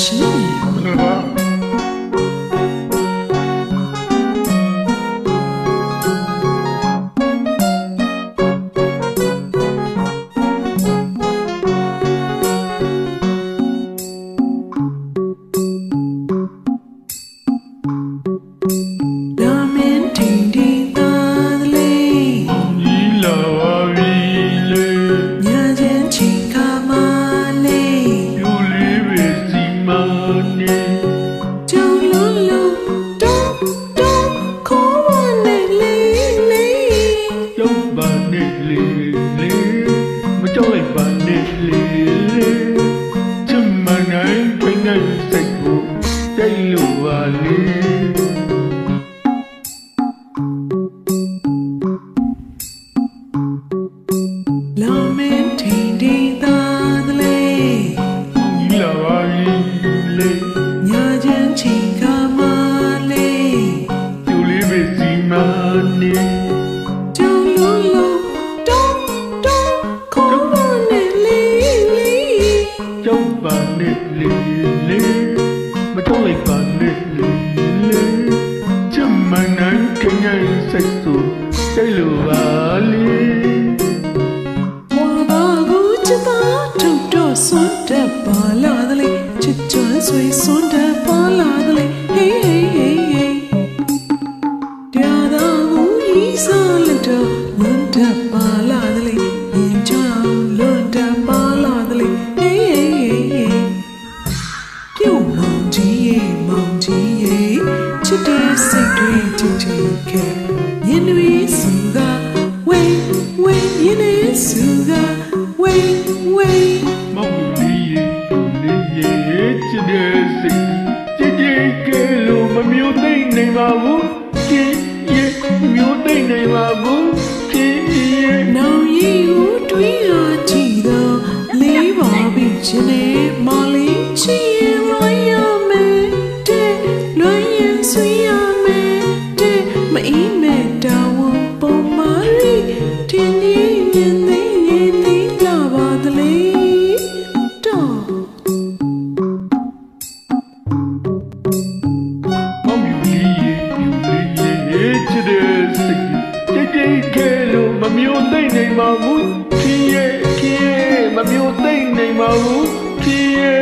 ရှင် လို့ပါလေလာမင်းထင်ထင်သာလေညီလာပါပြီလေညာချင်းချီခါမလေပြိုလေးပဲစီမနေ ချစ်ချွမ်းဆွေစွန်းတက်ပါလာသလေ hey hey hey hey တရားသာကိုဤစားလက်တော့လွန်တက်ပါလာသလေရင်ချောင်းလွန်တက်ပါလာသလေ hey hey hey hey ပြုံးမောင်ကြီးရေမောင်ကြီးရေချစ်တဲ့စိတ်တွေချစ်ချင်ခဲ့ရင်တွေစုကဝေးဝေးရင်တွေစုက တဲ့စိတ်ကြည်ကြည်ကဲလို့မမျိုးသိမ့်နိုင်ပါဘူးကြည်ရေမျိုးသိမ့်နိုင်ပါဘူးကြည်ရေနောင်ရီကိုတွေးရကြည့်တော့လေးပါပြီရှင်နေမလေး မျိုးသိမ့်နိုင်ပါဘူးကြည်ရေကြည်ရေမမျိုးသိမ့်နိုင်ပါဘူးကြည်ရေနောင်ရီ